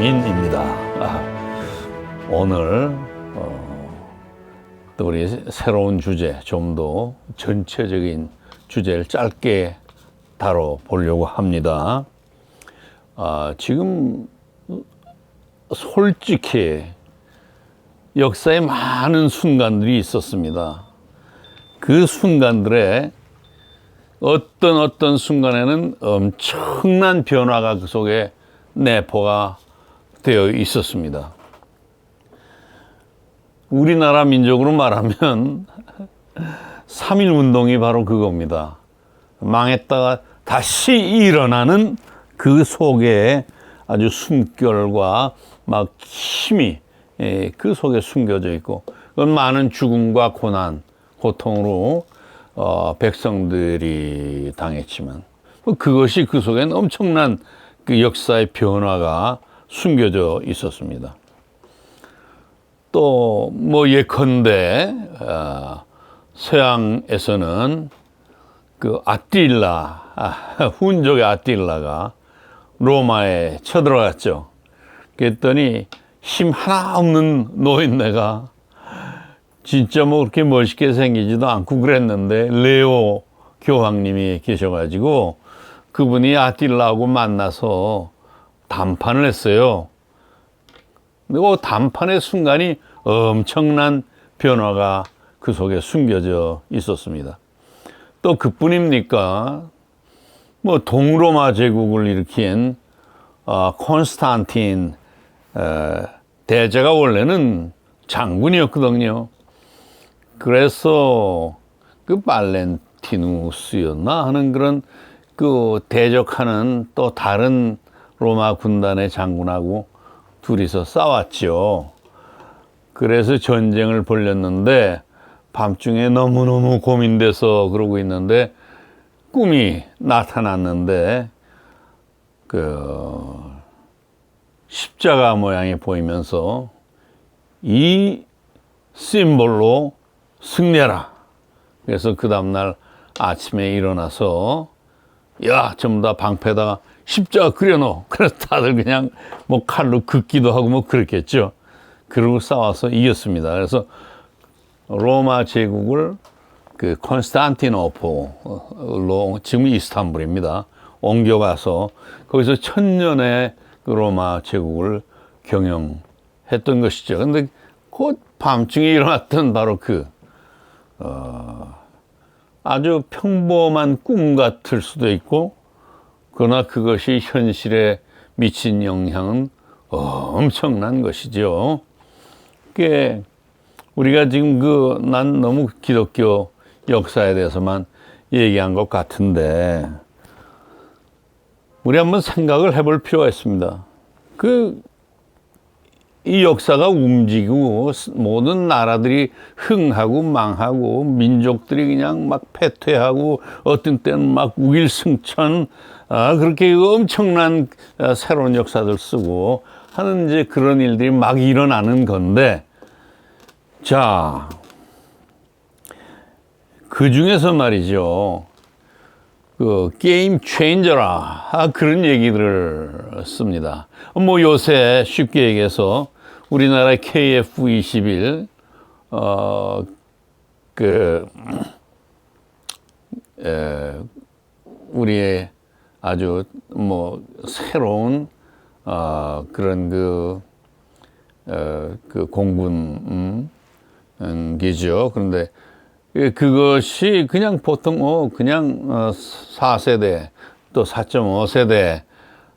고왕인입니다. 아, 오늘 어, 또 우리 새로운 주제, 좀 더 전체적인 주제를 짧게 다뤄보려고 합니다. 아, 지금 솔직히 역사에 많은 순간들이 있었습니다. 그 순간들에 어떤 어떤 순간에는 엄청난 변화가 그 속에 내포가 되어 있었습니다. 우리나라 민족으로 말하면 3.1 운동이 바로 그겁니다. 망했다가 다시 일어나는 그 속에 아주 숨결과 막 힘이 예, 그 속에 숨겨져 있고 그건 많은 죽음과 고난, 고통으로 어, 백성들이 당했지만 뭐 그것이 그 속엔 엄청난 그 역사의 변화가 숨겨져 있었습니다. 또 뭐 예컨대 어, 서양에서는 그 아틸라 아, 훈족의 아틸라가 로마에 쳐들어갔죠. 그랬더니 힘 하나 없는 노인네가 진짜 뭐 그렇게 멋있게 생기지도 않고 그랬는데 레오 교황님이 계셔가지고 그분이 아틸라하고 만나서 담판을 했어요. 그리고 담판의 순간이 엄청난 변화가 그 속에 숨겨져 있었습니다. 또 그뿐입니까? 뭐 동로마 제국을 일으킨 어, 콘스탄틴 어, 대제가 원래는 장군이었거든요. 그래서 그 발렌티누스였나 하는 그런 그 대적하는 또 다른 로마 군단의 장군하고 둘이서 싸웠죠. 그래서 전쟁을 벌였는데 밤중에 너무너무 고민돼서 그러고 있는데 꿈이 나타났는데 그 십자가 모양이 보이면서 이 심볼로 승리하라. 그래서 그 다음날 아침에 일어나서 야 전부 다 방패에다가 십자가 그려놓어. 그래서 다들 그냥 뭐 칼로 긋기도 하고 뭐 그랬겠죠. 그러고 싸워서 이겼습니다. 그래서 로마 제국을 그 콘스탄티노폴로 지금 이스탄불입니다. 옮겨가서 거기서 천년의 그 로마 제국을 경영했던 것이죠. 근데 곧 밤중에 일어났던 바로 그 어, 아주 평범한 꿈 같을 수도 있고, 그러나 그것이 현실에 미친 영향은 엄청난 것이죠. 그게 우리가 지금 그 난 너무 기독교 역사에 대해서만 얘기한 것 같은데, 우리 한번 생각을 해볼 필요가 있습니다. 그 이 역사가 움직이고 모든 나라들이 흥하고 망하고 민족들이 그냥 막 패퇴하고 어떤 때는 막 우일승천 아 그렇게 엄청난 아, 새로운 역사들 쓰고 하는 이제 그런 일들이 막 일어나는 건데 자 그 중에서 말이죠 그 게임 체인저라 아, 그런 얘기들을 씁니다. 뭐 요새 쉽게 얘기해서 우리나라 KF21 어그 우리의 아주 뭐 새로운 어 그런 그, 어, 그 공군 음, 기죠. 그런데 예, 그것이 그냥 보통 어 그냥 어 4세대 또 4.5세대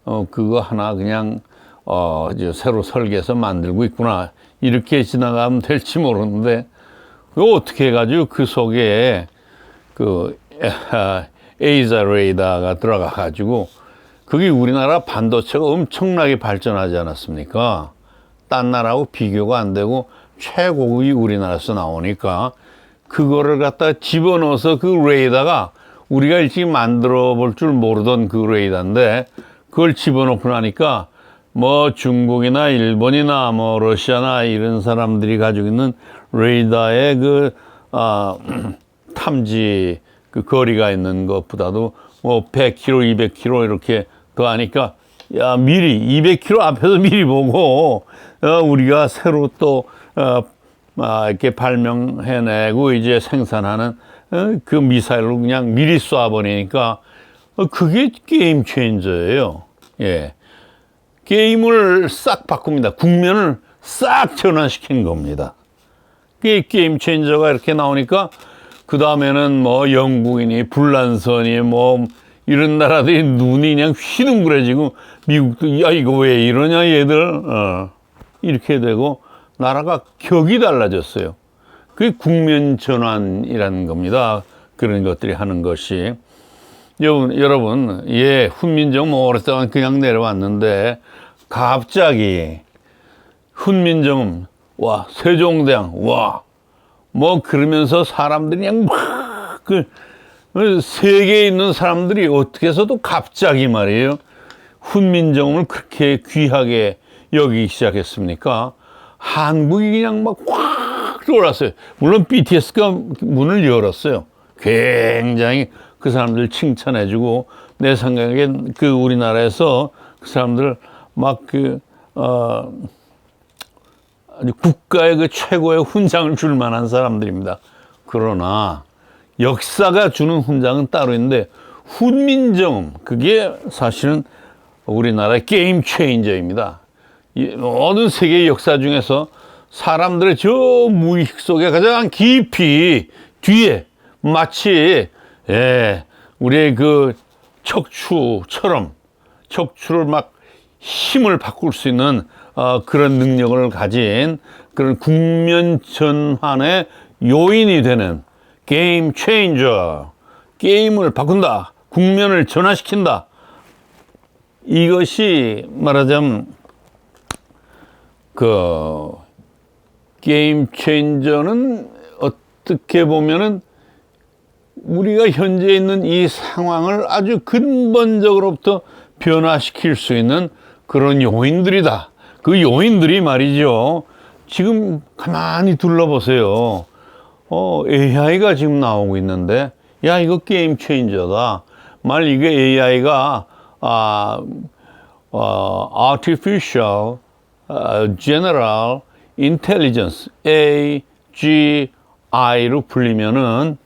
어 그거 하나 그냥 어 이제 새로 설계해서 만들고 있구나 이렇게 지나가면 될지 모르는데 그 어떻게 해가지고 그 속에 그 에이자 레이더가 들어가 가지고 그게 우리나라 반도체가 엄청나게 발전하지 않았습니까? 딴 나라하고 비교가 안 되고 최고급이 우리나라에서 나오니까 그거를 갖다 집어넣어서 그 레이더가 우리가 일찍 만들어 볼 줄 모르던 그 레이더인데 그걸 집어넣고 나니까 뭐 중국이나 일본이나 뭐 러시아나 이런 사람들이 가지고 있는 레이더의 그 아, 탐지 그 거리가 있는 것보다도 뭐 100km, 200km 이렇게 더 하니까 야 미리 200km 앞에서 미리 보고 어, 우리가 새로 또 어, 아, 이렇게 발명해내고 이제 생산하는 어, 그 미사일로 그냥 미리 쏴버리니까 어, 그게 게임 체인저예요. 예. 게임을 싹 바꿉니다. 국면을 싹 전환시킨 겁니다. 그 게임 체인저가 이렇게 나오니까 그 다음에는 뭐 영국이니 불란선이 뭐 이런 나라들이 눈이 그냥 휘둥그레지고 미국도 야 이거 왜 이러냐 얘들 어. 이렇게 되고 나라가 격이 달라졌어요. 그게 국면 전환이라는 겁니다. 그런 것들이 하는 것이 여러분, 여러분 예 훈민정 뭐 오랫동안 그냥 내려왔는데 갑자기 훈민정음 와 세종대왕 와 뭐 그러면서 사람들이 그냥 막 그 세계에 있는 사람들이 어떻게 해서도 갑자기 말이에요 훈민정음을 그렇게 귀하게 여기기 시작했습니까? 한국이 그냥 막 확 돌았어요. 물론 BTS가 문을 열었어요. 굉장히 그 사람들 칭찬해주고 내 생각엔 그 우리나라에서 그 사람들 막그 어, 국가의 그 최고의 훈장을 줄 만한 사람들입니다. 그러나 역사가 주는 훈장은 따로 있는데 훈민정음 그게 사실은 우리나라의 게임 체인저입니다. 이 모든 세계 역사 중에서 사람들의 저 무의식 속에 가장 깊이 뒤에 마치 예, 우리의 그 척추처럼 척추를 막 힘을 바꿀 수 있는 어, 그런 능력을 가진 그런 국면 전환의 요인이 되는 게임 체인저 게임을 바꾼다 국면을 전환시킨다. 이것이 말하자면 그 게임 체인저는 어떻게 보면은 우리가 현재 있는 이 상황을 아주 근본적으로부터 변화시킬 수 있는 그런 요인들이다. 그 요인들이 말이죠. 지금 가만히 둘러보세요. 어, AI가 지금 나오고 있는데, 야, 이거 게임 체인저다. 말 이게 AI가, 아, 어, Artificial 어, General Intelligence, AGI로 불리면은,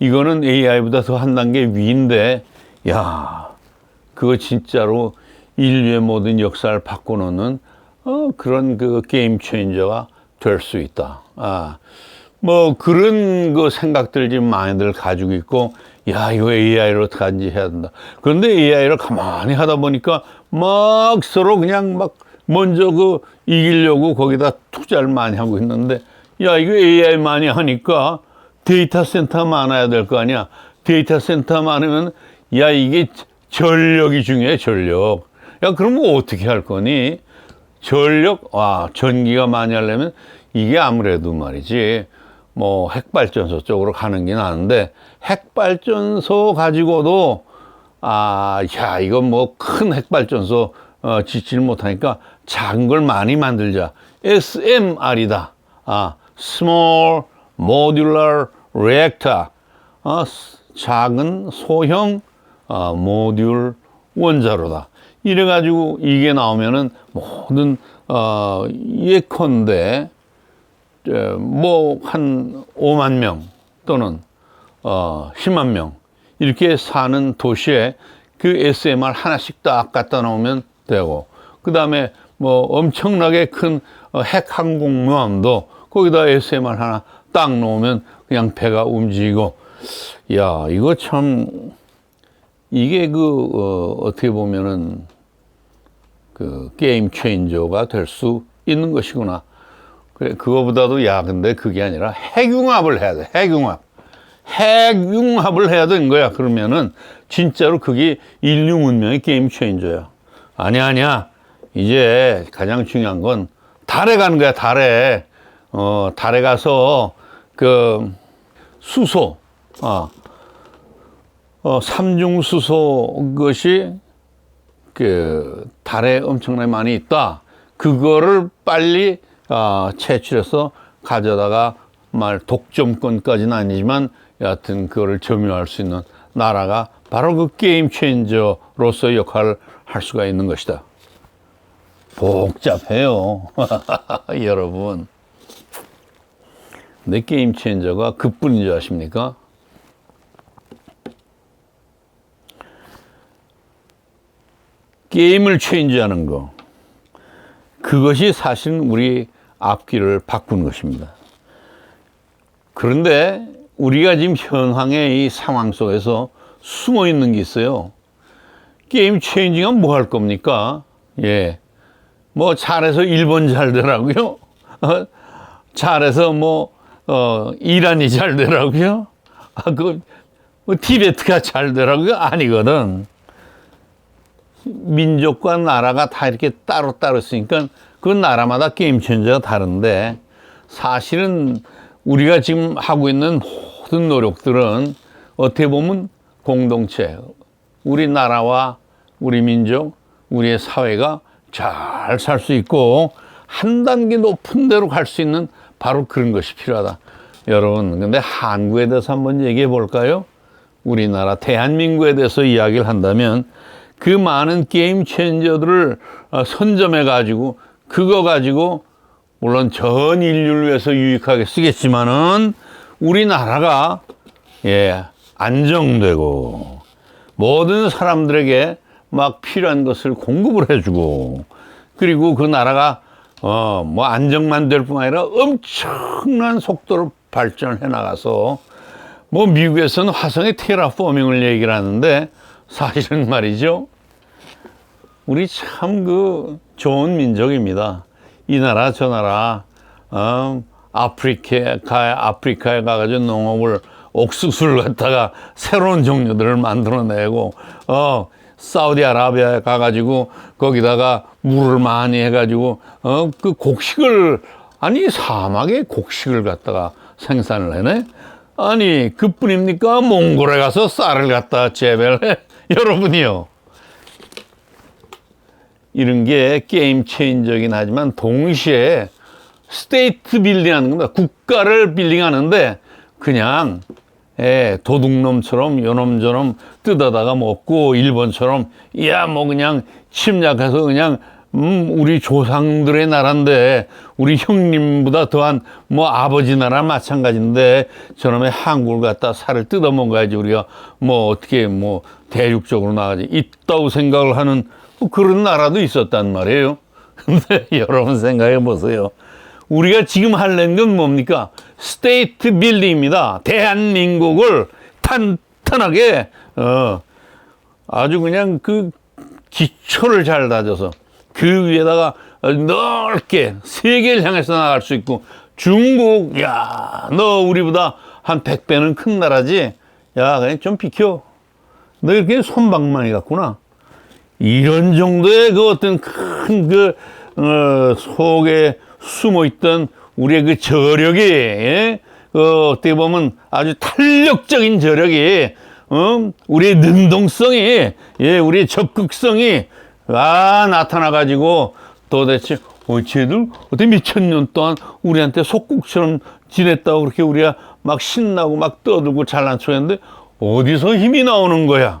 이거는 AI보다 더 한 단계 위인데, 야, 그거 진짜로 인류의 모든 역사를 바꿔놓는 어, 그런 그 게임 체인저가 될 수 있다. 아, 뭐 그런 그 생각들 지금 많이들 가지고 있고, 야, 이거 AI로 어떡하는지 해야 된다. 그런데 AI를 가만히 하다 보니까 막 서로 그냥 막 먼저 그 이기려고 거기다 투자를 많이 하고 있는데, 야, 이거 AI 많이 하니까 데이터 센터 많아야 될 거 아니야. 데이터 센터 많으면, 야, 이게 전력이 중요해, 전력. 야, 그럼 뭐 어떻게 할 거니? 전력, 와, 전기가 많이 하려면 이게 아무래도 말이지, 뭐 핵발전소 쪽으로 가는 게 나은데, 핵발전소 가지고도, 아, 야, 이건 뭐 큰 핵발전소 어, 짓지를 못하니까 작은 걸 많이 만들자. SMR이다. 아, Small Modular Reactor. 아, 작은 소형 어, 모듈 원자로다. 이래 가지고 이게 나오면은 모든 어, 예컨대 뭐 한 5만 명 또는 어, 10만 명 이렇게 사는 도시에 그 SMR 하나씩 딱 갖다 놓으면 되고 그 다음에 뭐 엄청나게 큰 어, 핵 항공모함도 거기다 SMR 하나 딱 놓으면 그냥 배가 움직이고 야 이거 참 이게 그 어, 어떻게 보면은 그 게임 체인저가 될 수 있는 것이구나. 그래 그거보다도 야 근데 그게 아니라 핵융합을 해야 돼. 핵융합. 핵융합을 해야 되는 거야. 그러면은 진짜로 그게 인류 문명의 게임 체인저야. 아니야 아니야. 이제 가장 중요한 건 달에 가는 거야. 달에. 어, 달에 가서 그 수소 어, 어, 삼중 수소 것이 그 달에 엄청나게 많이 있다. 그거를 빨리 어, 채취해서 가져다가 말 독점권까지는 아니지만 여하튼 그거를 점유할 수 있는 나라가 바로 그 게임 체인저로서 역할을 할 수가 있는 것이다. 복잡해요. 여러분. 근데 게임 체인저가 그뿐인 줄 아십니까? 게임을 체인지하는 거. 그것이 사실 우리 앞길을 바꾼 것입니다. 그런데 우리가 지금 현황의 이 상황 속에서 숨어 있는 게 있어요. 게임 체인징은 뭐할 겁니까? 예. 뭐 잘해서 일본 잘 되라고요? 어? 잘해서 뭐, 어, 이란이 잘 되라고요? 아, 그, 뭐 티베트가 잘 되라고요? 아니거든. 민족과 나라가 다 이렇게 따로따로 있으니까 그 나라마다 게임 체인저가 다른데 사실은 우리가 지금 하고 있는 모든 노력들은 어떻게 보면 공동체, 우리나라와 우리 민족, 우리의 사회가 잘 살 수 있고 한 단계 높은 데로 갈 수 있는 바로 그런 것이 필요하다. 여러분, 근데 한국에 대해서 한번 얘기해 볼까요? 우리나라 대한민국에 대해서 이야기를 한다면 그 많은 게임 체인저들을 어, 선점해 가지고 그거 가지고 물론 전 인류를 위해서 유익하게 쓰겠지만은 우리나라가 예 안정되고 모든 사람들에게 막 필요한 것을 공급을 해주고 그리고 그 나라가 어 뭐 안정만 될뿐 아니라 엄청난 속도로 발전해 나가서 뭐 미국에서는 화성의 테라포밍을 얘기를 하는데 사실은 말이죠. 우리 참 그 좋은 민족입니다. 이 나라 저 나라 어, 아프리카에 가 아프리카에 가가지고 농업을 옥수수를 갖다가 새로운 종류들을 만들어내고 어 사우디아라비아에 가가지고 거기다가 물을 많이 해가지고 어 그 곡식을 아니 사막에 곡식을 갖다가 생산을 해네 아니 그뿐입니까? 몽골에 가서 쌀을 갖다 재배를 해? 여러분이요. 이런 게 게임 체인저긴 하지만 동시에 스테이트 빌딩 하는 겁니다. 국가를 빌딩 하는데 그냥 예, 도둑놈처럼 요놈 저놈 뜯어다가 먹고 일본처럼 야 뭐 그냥 침략해서 그냥 음, 우리 조상들의 나라인데 우리 형님보다 더한 뭐 아버지 나라 마찬가지인데 저놈의 한국을 갖다 살을 뜯어 먹어야지 우리가 뭐 어떻게 뭐 대륙적으로 나가지 있다고 생각을 하는 뭐 그런 나라도 있었단 말이에요. 근데 여러분 생각해 보세요. 우리가 지금 하려는 건 뭡니까? 스테이트 빌딩입니다. 대한민국을 탄탄하게 어, 아주 그냥 그 기초를 잘 다져서 그 위에다가 넓게 세계를 향해서 나갈 수 있고 중국 야 너 우리보다 한 100배는 큰 나라지? 야 그냥 좀 비켜. 너 이렇게 손방망이 같구나. 이런 정도의 그 어떤 큰그 어, 속에 숨어 있던 우리의 그 저력이 예? 어, 어떻게 보면 아주 탄력적인 저력이 어? 우리의 능동성이 예, 우리의 적극성이 아 나타나 가지고 도대체 어, 쟤들 어떻게 몇천 년 동안 우리한테 속국처럼 지냈다고 그렇게 우리가 막 신나고 막 떠들고 잘난 척했는데 어디서 힘이 나오는 거야?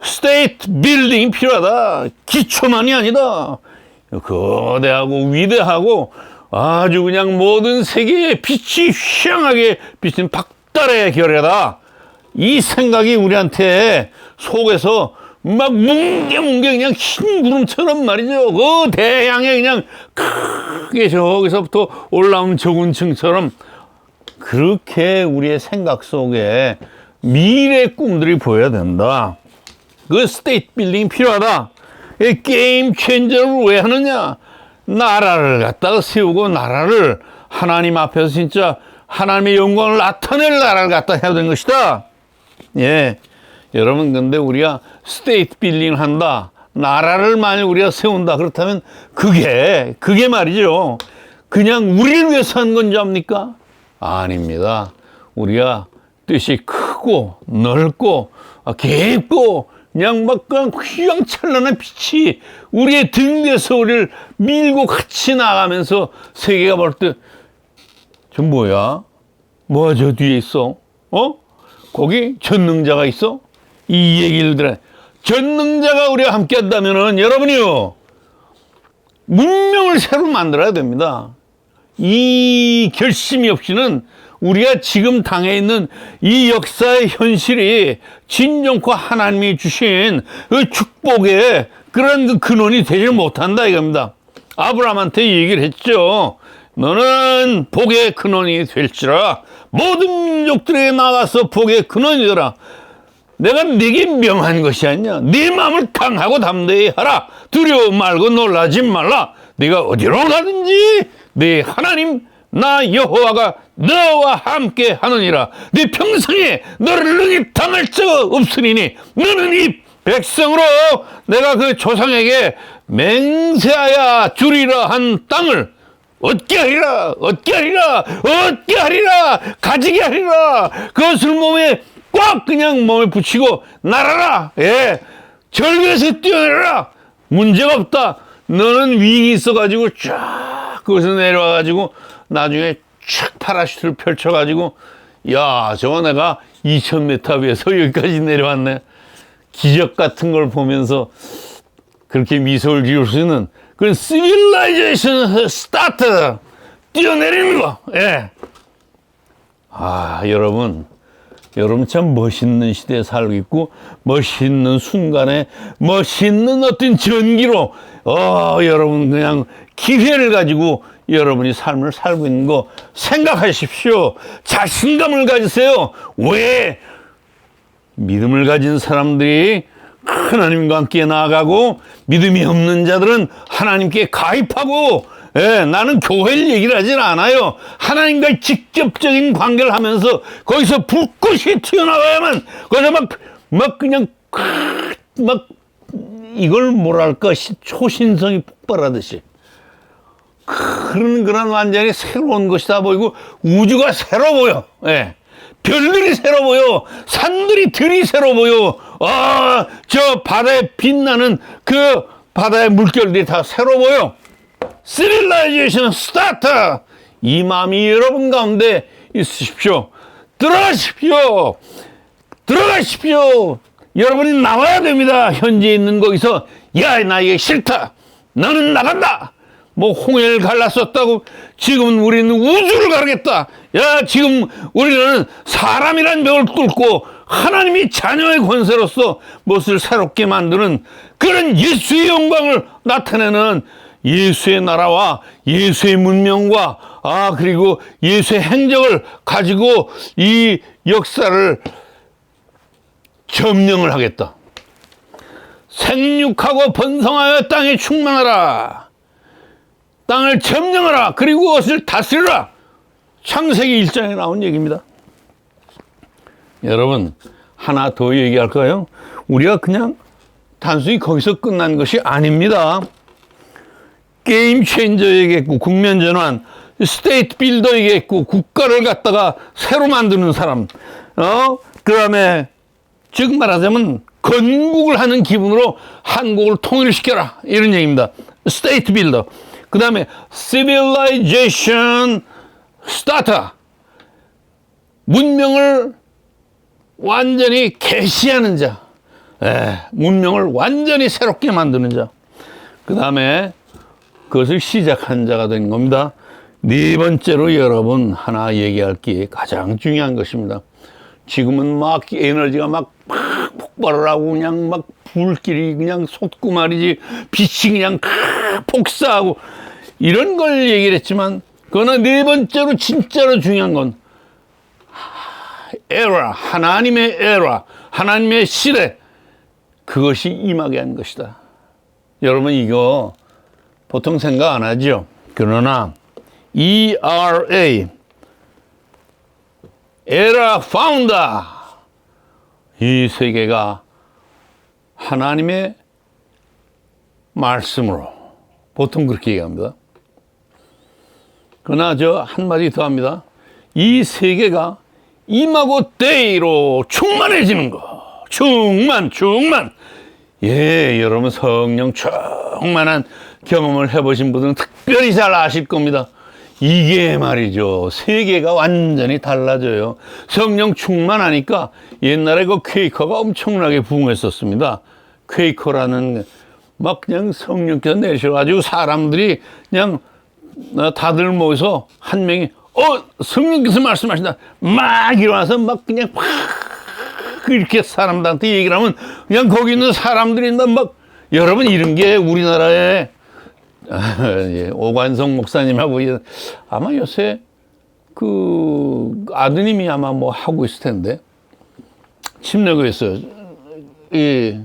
스테이트 빌딩이 필요하다. 기초만이 아니다. 거대하고 위대하고 아주 그냥 모든 세계에 빛이 휘황하게 비친 박달의 결례다. 이 생각이 우리한테 속에서 막 뭉게뭉게 그냥 흰 구름처럼 말이죠. 그 대양에 그냥 크게 저기서부터 올라온 저군층처럼 그렇게 우리의 생각 속에 미래 꿈들이 보여야 된다. 그 스테이트 빌딩이 필요하다. 이 게임 체인저를 왜 하느냐? 나라를 갖다가 세우고 나라를 하나님 앞에서 진짜 하나님의 영광을 나타낼 나라를 갖다 해야 되는 것이다. 예. 여러분, 근데 우리가 스테이트 빌딩을 한다. 나라를 만약 우리가 세운다. 그렇다면 그게, 그게 말이죠. 그냥 우리를 위해서 한 건지 압니까? 아닙니다. 우리가 뜻이 크고 넓고 아, 깊고 그냥 휘황찬란한 빛이 우리의 등 뒤에서 우리를 밀고 같이 나가면서 세계가 볼 때 저 뭐야? 뭐야 저 뒤에 있어? 어? 거기 전능자가 있어? 이 얘기를 들어. 전능자가 우리와 함께 한다면은 여러분이요. 문명을 새로 만들어야 됩니다. 이 결심이 없이는 우리가 지금 당해 있는 이 역사의 현실이 진정과 하나님이 주신 그 축복의 그런 그 근원이 되지 못한다 이겁니다. 아브라함한테 얘기를 했죠. 너는 복의 근원이 될지라 모든 민족들에게 나가서 복의 근원이 되라. 내가 네게 명한 것이 아니냐. 네 마음을 강하고 담대히 하라. 두려워 말고 놀라지 말라. 네가 어디로 가든지 네 하나님 나 여호와가 너와 함께 하느니라. 네 평생에 너를 능히 당할 자가 없으리니 너는 이 백성으로 내가 그 조상에게 맹세하여 주리라 한 땅을 얻게 하리라, 얻게 하리라, 얻게 하리라, 가지게 하리라. 그것을 몸에 꽉 그냥 몸에 붙이고 날아라. 예. 절벽에서 뛰어내라. 문제가 없다. 너는 윙이 있어가지고 쫙 거기서 내려와가지고 나중에 촥 파라슈트를 펼쳐가지고 야 저거 내가 2000m 위에서 여기까지 내려왔네. 기적 같은 걸 보면서 그렇게 미소를 지을 수 있는 그런 시빌라이제이션 스타트 뛰어내리는 거. 예. 아 여러분 여러분 참 멋있는 시대에 살고 있고 멋있는 순간에 멋있는 어떤 전기로 어 여러분 그냥 기회를 가지고 여러분이 삶을 살고 있는 거 생각하십시오. 자신감을 가지세요. 왜 믿음을 가진 사람들이 하나님과 함께 나아가고 믿음이 없는 자들은 하나님께 가입하고 예, 나는 교회를 얘기를 하진 않아요. 하나님과의 직접적인 관계를 하면서 거기서 불꽃이 튀어나와야만 거기서 막, 막 그냥 막 이걸 뭐랄까 시- 초신성이 폭발하듯이 그런 그런 완전히 새로운 것이다 보이고 우주가 새로 보여. 예. 별들이 새로 보여. 산들이 들이 새로 보여. 아, 저 바다에 빛나는 그 바다의 물결들이 다 새로 보여. 시릴라이제이션 스타트. 이 마음이 여러분 가운데 있으십시오. 들어가십시오. 들어가십시오. 여러분이 나와야 됩니다. 현재 있는 거기서 야, 나 이게 싫다. 너는 나간다. 뭐 홍해를 갈랐었다고 지금은 우리는 우주를 가르겠다. 야, 지금 우리는 사람이란 벽을 뚫고 하나님이 자녀의 권세로서 무엇을 새롭게 만드는 그런 예수의 영광을 나타내는 예수의 나라와 예수의 문명과 아 그리고 예수의 행적을 가지고 이 역사를 점령을 하겠다. 생육하고 번성하여 땅에 충만하라. 땅을 점령하라. 그리고 그것을 다스리라. 창세기 1장에 나온 얘기입니다. 여러분, 하나 더 얘기할까요? 우리가 그냥 단순히 거기서 끝난 것이 아닙니다. 게임 체인저에게있고 국면 전환, 스테이트 빌더에게있고 국가를 갖다가 새로 만드는 사람, 어, 그 다음에 즉 말하자면 건국을 하는 기분으로 한국을 통일시켜라 이런 얘기입니다. 스테이트 빌더. 그 다음에 civilization starter. 문명을 완전히 개시하는 자. 예, 문명을 완전히 새롭게 만드는 자. 그 다음에 그것을 시작한 자가 된 겁니다. 네 번째로 여러분 하나 얘기할 게 가장 중요한 것입니다. 지금은 막 에너지가 막, 막 폭발을 하고 그냥 막 불길이 그냥 솟고 말이지 빛이 그냥 폭사하고 이런 걸 얘기를 했지만 그러나 네 번째로 진짜로 중요한 건 에라 하나님의 에라 하나님의 시대 그것이 임하게 한 것이다. 여러분 이거 보통 생각 안 하죠. 그러나 ERA 에라 파운다 이 세계가 하나님의 말씀으로 보통 그렇게 얘기합니다. 그러나 저 한마디 더 합니다. 이 세계가 임하고 때로 충만해지는 거. 충만, 충만. 예, 여러분 성령 충만한 경험을 해보신 분들은 특별히 잘 아실 겁니다. 이게 말이죠. 세계가 완전히 달라져요. 성령 충만하니까 옛날에 그 퀘이커가 엄청나게 부흥했었습니다. 퀘이커라는 막 그냥 성령께서 내셔가지고 사람들이 그냥 다들 모여서 한 명이 어 성령께서 말씀하신다. 막 일어나서 막 그냥 확 이렇게 사람들한테 얘기를 하면 그냥 거기 있는 사람들이 막 여러분 이런 게 우리나라에 아, 예, 오관성 목사님하고 이- 아마 요새 그 아드님이 아마 뭐 하고 있을 텐데. 침례교에서 이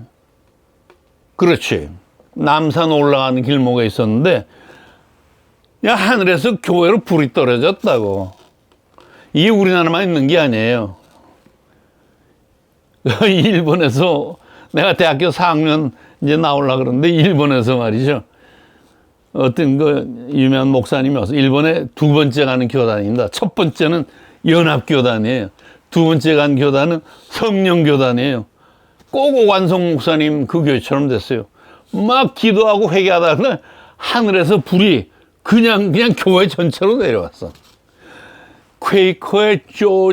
그렇지. 남산 올라가는 길목에 있었는데 야 하늘에서 교회로 불이 떨어졌다고 이게 우리나라만 있는 게 아니에요 일본에서 내가 대학교 4학년 이제 나올라 그러는데 일본에서 말이죠 어떤 그 유명한 목사님이 와서 일본에 두 번째 가는 교단입니다. 첫 번째는 연합교단이에요. 두 번째 간 교단은 성령교단이에요. 꼭 오관성 목사님 그 교회처럼 됐어요. 막 기도하고 회개하다가 하늘에서 불이 그냥 그냥 교회 전체로 내려왔어. 퀘이커의 조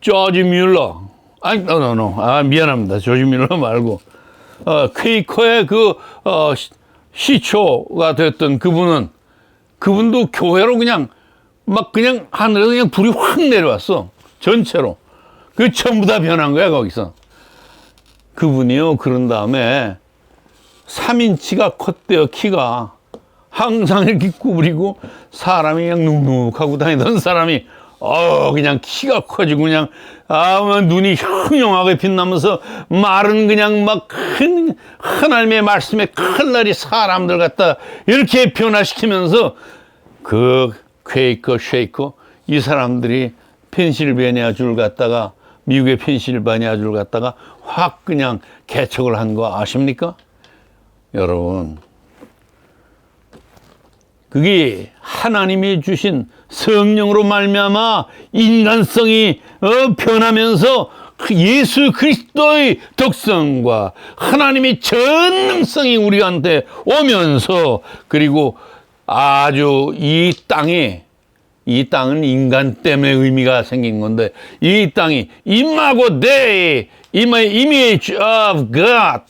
조지 뮬러. 아니 노노노 아 미안합니다. 조지 뮬러 말고. 어, 퀘이커의 그 어, 시- 시초가 됐던 그분은 그분도 교회로 그냥 막 그냥 하늘에서 그냥 불이 확 내려왔어. 전체로. 그 전부 다 변한 거야 거기서. 그분이요. 그런 다음에 3인치가 컸대요 키가 항상 이렇게 구부리고 사람이 그냥 눅눅하고 다니던 사람이 어 그냥 키가 커지고 그냥 아뭐 눈이 흉흉하게 빛나면서 말은 그냥 막 큰 하나님의 말씀에 큰 날이 사람들 갖다 이렇게 변화시키면서 그 퀘이커 쉐이커 이 사람들이 펜실베니아 줄 갔다가 미국의 펜실베니아 줄 갔다가 확 그냥 개척을 한 거 아십니까? 여러분 그게 하나님이 주신 성령으로 말미암아 인간성이 어, 변하면서 그 예수 그리스도의 덕성과 하나님의 전능성이 우리한테 오면서 그리고 아주 이 땅에 이 땅은 인간 때문에 의미가 생긴 건데 이 땅이 임하고 내 임의 image of God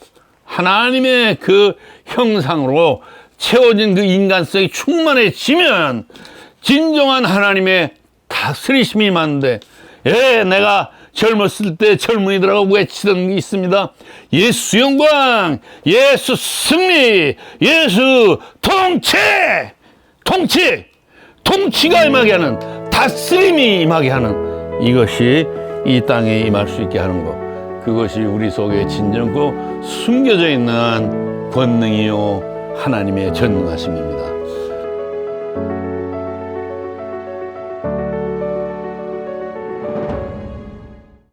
하나님의 그 형상으로 채워진 그 인간성이 충만해지면 진정한 하나님의 다스리심이 많은데 예 내가 젊었을 때 젊은이들하고 외치던 게 있습니다. 예수 영광 예수 승리 예수 통치! 통치! 통치가 임하게 하는 다스림이 임하게 하는 이것이 이 땅에 임할 수 있게 하는 것. 그것이 우리 속에 진정고 숨겨져 있는 권능이요 하나님의 전능하심입니다